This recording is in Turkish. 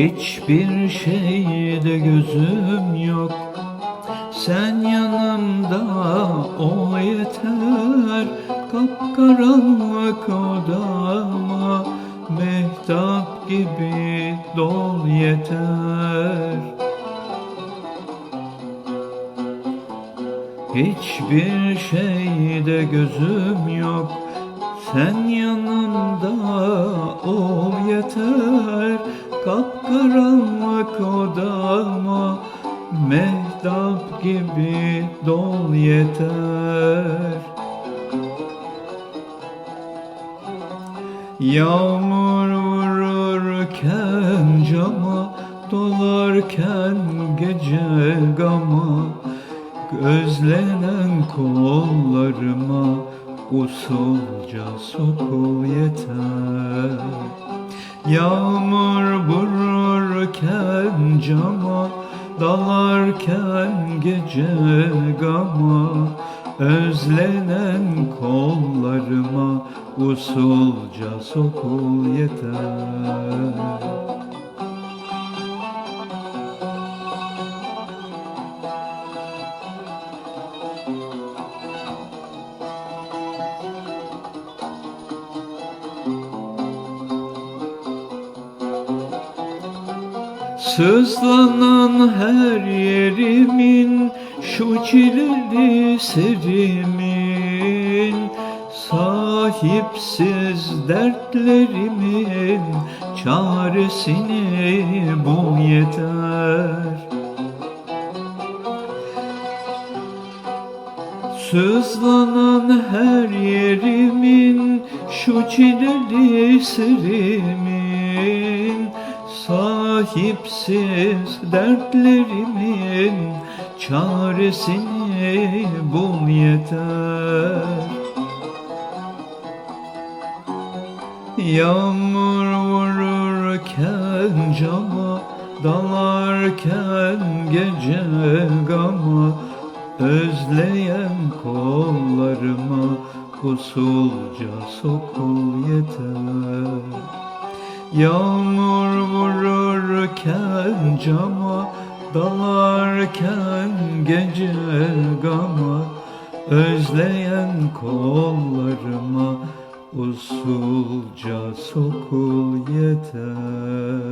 Hiçbir şeyde gözüm yok. Sen yanımda o yeter. Kapkaranlık odama Mehtap gibi dol yeter. Hiçbir şeyde gözüm yok. Sen yanımda ol yeter Kapkaranlık odama Mehtap gibi dol yeter. Yağmur vururken cama Dolarken gece gama Gözlenen kollarıma Usulca sokul yeter Yağmur vururken cama Dalarken gece gama Özlenen kollarıma Usulca sokul yeter Sızlanan her yerimin Şu çileli serimin Sahipsiz dertlerimin Çaresini bul yeter. Sızlanan her yerimin Şu çileli serimin Sahipsiz dertlerimin Çaresini bul yeter. Yağmur vururken cama Dalarken gece gama Özleyen kollarıma Usulca sokul yeter Yağmur vururken cama Dalarken gece gama. Özleyen kollarıma Usulca sokul yeter